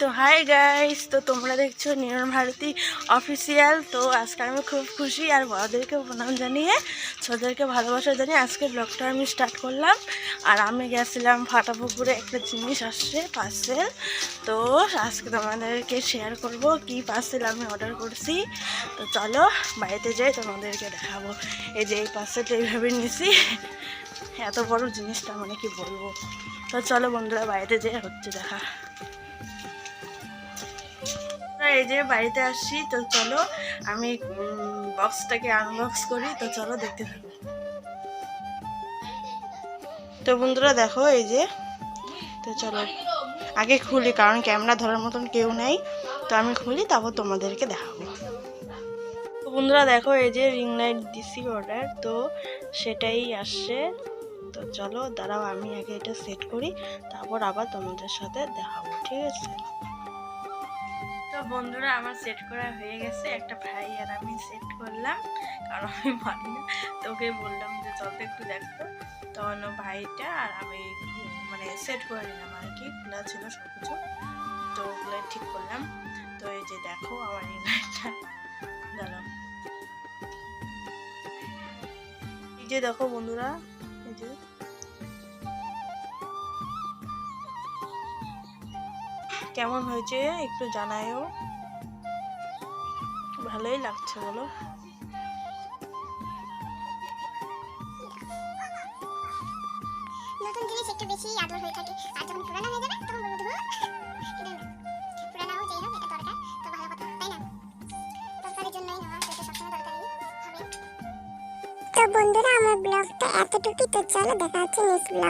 তো hi guys তো তোমরা দেখছ নিয়ন ভারতী অফিসিয়াল তো আজকে আমি খুব খুশি আর বড়দেরকে প্রণাম জানিয়ে, ছোটদেরকে ভালোবাসা জানিয়ে আজকে ব্লগটা আমি স্টার্ট করলাম। আর আমি গেছিলাম ফাটাপুকুরে, একটা জিনিস আসছে পার্সেল তো আজকে তোমাদেরকে শেয়ার করব কি পার্সেল আমি অর্ডার করছি। তো চলো, বাড়িতে যাই, তোমাদেরকে দেখাবো। এই যে এই পার্সেলটা এইভাবে নিয়েছি। এত বড় জিনিসটা মানে কি বলব? তো চলো বন্ধুরা, বাড়িতে যেয়ে হচ্ছে দেখা। এই যে বাড়িতে আসছি, তো চলো আমি বক্সটাকে আনবক্স করি, তো চলো দেখতে থাকো। তো বন্ধুরা দেখো এই যে, তো চলো আগে খুলি, কারণ ক্যামেরা ধরার মতন কেউ নেই। তো আমি খুলি, তারপর তোমাদেরকে দেখাবো। বন্ধুরা দেখো এই যে রিং লাইট দিছি অর্ডার তো সেটাই আসছে। তো চলো দাঁড়াও, আমি আগে এটা সেট করি, তারপর আবার তোমাদের সাথে দেখাবো, ঠিক আছে? তো বন্ধুরা, আমার সেট করা হয়ে গেছে। একটা ভাই আর আমি সেট করলাম। কারণ আমি পারি না। তোকে বললাম যে তো একটু দেখতো তখন ভাইটা আর আমি মানে সেট করে নিলাম আর কি। খোলা ছিল সব কিছু তো ওগুলো ঠিক করলাম। তো এই যে দেখো আমার লাইটটা দাঁড়াও। এই যে দেখো বন্ধুরা, এই যে কেমন হয়েছে একটু জানায়ও। ভালোই লাগছে বলো। নতুন জিনিস একটু বেশি আদর হয়ে থাকে। আর যখন পুরানো হয়ে যাবে তখন বলব ধুর এটা না পুরানো হোক যাই হোক এটা দরকার। তো ভালো কথা তাই না? দরকারের জন্যই নেওয়া সেটা সবসময় দরকারি হবে। তো বন্ধুরা আমার ব্লগটা এতটুকুই। তো চলো দেখা হচ্ছে নেক্সট ব্লগ